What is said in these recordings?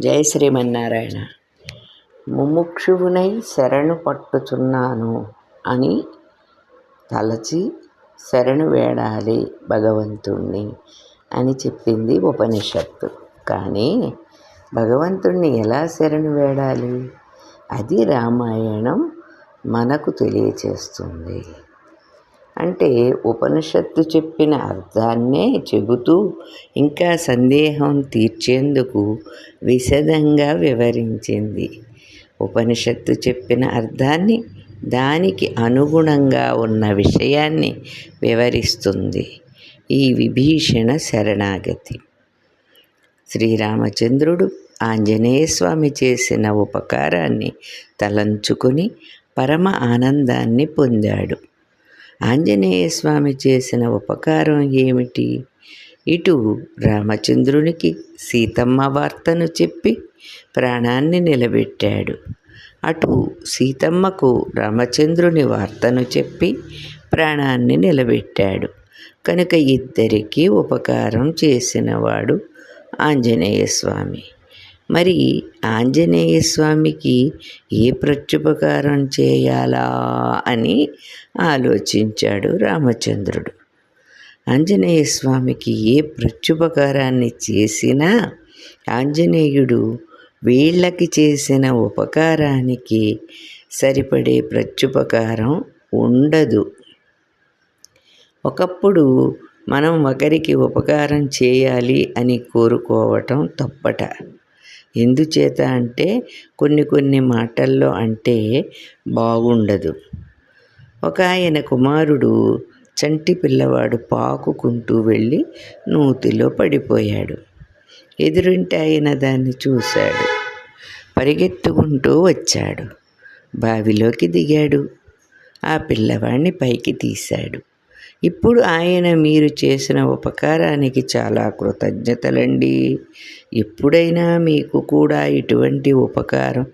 జై శ్రీమన్నారాయణ. ముముక్షువునై శరణు పట్టుచున్నాను అని తలచి శరణు వేడాలి భగవంతుణ్ణి అని చెప్పింది ఉపనిషత్తు. కానీ భగవంతుణ్ణి ఎలా శరణు వేడాలి? అది రామాయణం మనకు తెలియచేస్తుంది. అంటే ఉపనిషత్తు చెప్పిన అర్థాన్నే చెబుతూ ఇంకా సందేహం తీర్చేందుకు విశదంగా వివరించింది. ఉపనిషత్తు చెప్పిన అర్థాన్ని దానికి అనుగుణంగా ఉన్న విషయాన్ని వివరిస్తుంది. ఈ విభీషణ శరణాగతి. శ్రీరామచంద్రుడు ఆంజనేయస్వామి చేసిన ఉపకారాన్ని తలంచుకొని పరమ ఆనందాన్ని పొందాడు. ఆంజనేయ స్వామి చేసిన ఉపకారం ఏమిటి? ఇటు రామచంద్రునికి సీతమ్మ వార్తను చెప్పి ప్రాణాన్ని నిలబెట్టాడు. అటు సీతమ్మకు రామచంద్రుని వార్తను చెప్పి ప్రాణాన్ని నిలబెట్టాడు. కనుక ఇద్దరికీ ఉపకారం చేసినవాడు ఆంజనేయ స్వామి మరి ఆంజనేయ స్వామికి ఏ ప్రత్యుపకారం చేయాలా అని ఆలోచించాడు రామచంద్రుడు. ఆంజనేయ స్వామికి ఏ ప్రత్యుపకారాన్ని చేసినా ఆంజనేయుడు వీళ్ళకి చేసిన ఉపకారానికి సరిపడే ప్రత్యుపకారం ఉండదు. ఒకప్పుడు మనం ఒకరికి ఉపకారం చేయాలి అని కోరుకోవటం తప్పట. ఎందుచేత అంటే కొన్ని కొన్ని మాటల్లో అంటే బాగుండదు. ఒక ఆయన కుమారుడు చంటి పిల్లవాడు పాకుకుంటూ వెళ్ళి నూతిలో పడిపోయాడు. ఎదురింటి ఆయన దాన్ని చూశాడు. పరిగెత్తుకుంటూ వచ్చాడు. బావిలోకి దిగాడు. ఆ పిల్లవాడిని పైకి తీశాడు. ఇప్పుడు ఆయన మీరు చేసిన ఉపకారానికి చాలా కృతజ్ఞతలండి. ఎప్పుడైనా మీకు కూడా ఇటువంటి ఉపకారం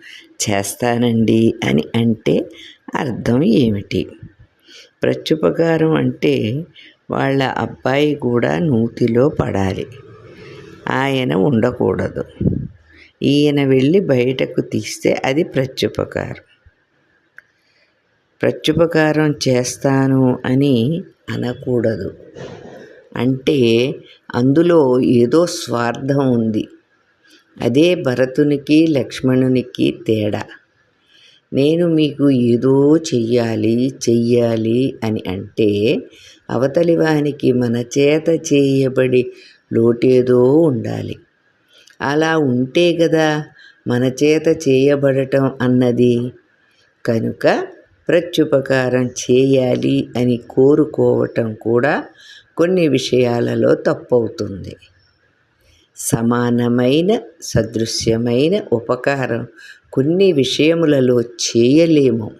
చేస్తానండి అని అంటే అర్థం ఏమిటి? ప్రత్యుపకారం అంటే వాళ్ళ అబ్బాయి కూడా నూతిలో పడాలి. ఆయన ఉండకూడదు. ఈయన వెళ్ళి బయటకు తీస్తే అది ప్రత్యుపకారం. ప్రత్యుపకారం చేస్తాను అని అనకూడదు. అంటే అందులో ఏదో స్వార్థం ఉంది. అదే భరతునికి లక్ష్మణునికి తేడా. నేను మీకు ఏదో చెయ్యాలి చెయ్యాలి అని అంటే అవతలివానికి మన చేత చేయబడి లోటేదో ఉండాలి. అలా ఉంటే కదా మన చేత చేయబడటం అన్నది. కనుక ప్రత్యుపకారం చేయాలి అని కోరుకోవటం కూడా కొన్ని విషయాలలో తప్పవుతుంది. సమానమైన సదృశ్యమైన ఉపకారం కొన్ని విషయములలో చేయలేము.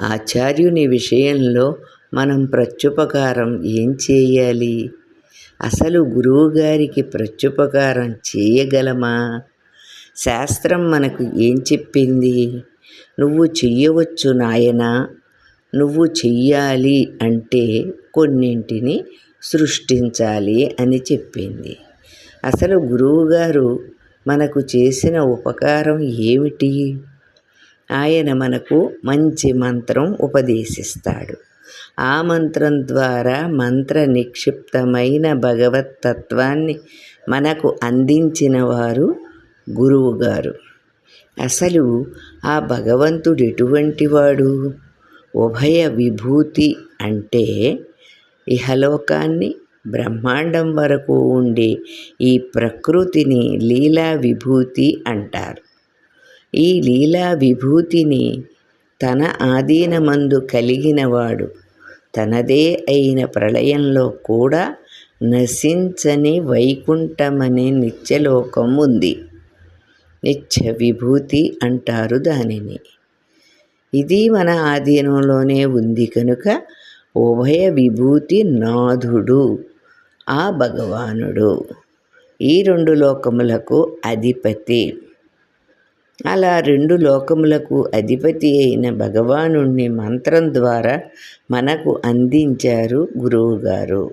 ఆచార్యుని విషయంలో మనం ప్రత్యుపకారం ఏం చేయాలి? అసలు గురువుగారికి ప్రత్యుపకారం చేయగలమా? శాస్త్రం మనకు ఏం చెప్పింది? నువ్వు చెయ్యవచ్చు నాయన నువ్వు చెయ్యాలి అంటే కొన్నింటిని సృష్టించాలి అని చెప్పింది. అసలు గురువుగారు మనకు చేసిన ఉపకారం ఏమిటి? ఆయన మనకు మంచి మంత్రం ఉపదేశిస్తాడు. ఆ మంత్రం ద్వారా మంత్ర నిక్షిప్తమైన భగవతత్వాన్ని మనకు అందించిన వారు గురువుగారు. అసలు ఆ భగవంతుడు ఎటువంటి వాడు ఉభయ విభూతి అంటే ఇహలోకాన్ని బ్రహ్మాండం వరకు ఉండే ఈ ప్రకృతిని లీలా విభూతి అంటారు. ఈ లీలా విభూతిని తన ఆధీనమందు కలిగినవాడు తనదే అయిన ప్రళయంలో కూడా నశించని వైకుంఠమనే నిత్యలోకం ఉంది నిత్య విభూతి అంటారు దానిని. ఇది మన ఆధీనంలోనే ఉంది కనుక ఉభయ విభూతి నాథుడు ఆ భగవానుడు. ఈ రెండు లోకములకు అధిపతి. అలా రెండు లోకములకు అధిపతి అయిన భగవానుణ్ణి మంత్రం ద్వారా మనకు అందించారు గురువుగారు.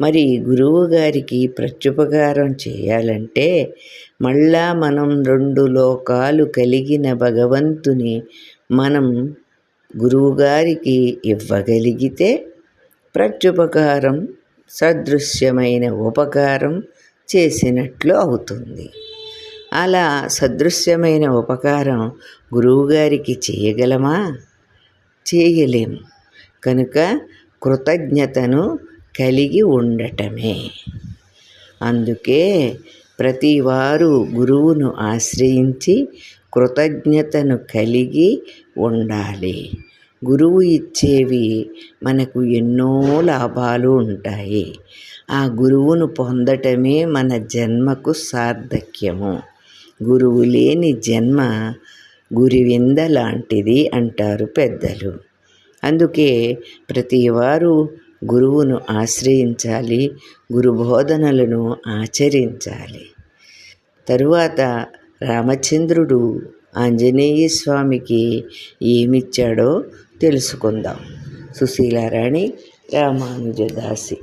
మరి గురువు గారికి ప్రత్యుపకారం చేయాలంటే మళ్ళా మనం రెండు లోకాలు కలిగిన భగవంతుని మనం గురువుగారికి ఇవ్వగలిగితే ప్రత్యుపకారం సదృశ్యమైన ఉపకారం చేసినట్లు అవుతుంది. అలా సదృశ్యమైన ఉపకారం గురువుగారికి చేయగలమా? చేయలేము కనుక కృతజ్ఞతను కలిగి ఉండటమే. అందుకే ప్రతివారు గురువును ఆశ్రయించి కృతజ్ఞతను కలిగి ఉండాలి. గురువు ఇచ్చేవి మనకు ఎన్నో లాభాలు ఉంటాయి. ఆ గురువును పొందటమే మన జన్మకు సార్థక్యము. గురువు లేని జన్మ గురివింద లాంటిది అంటారు పెద్దలు. అందుకే ప్రతివారు గురువును ఆశ్రయించాలి గురు బోధనలను ఆచరించాలి. తరువాత రామచంద్రుడు ఆంజనేయ స్వామికి ఏమిచ్చాడో తెలుసుకుందాం. సుశీలారాణి రామానుజదాసి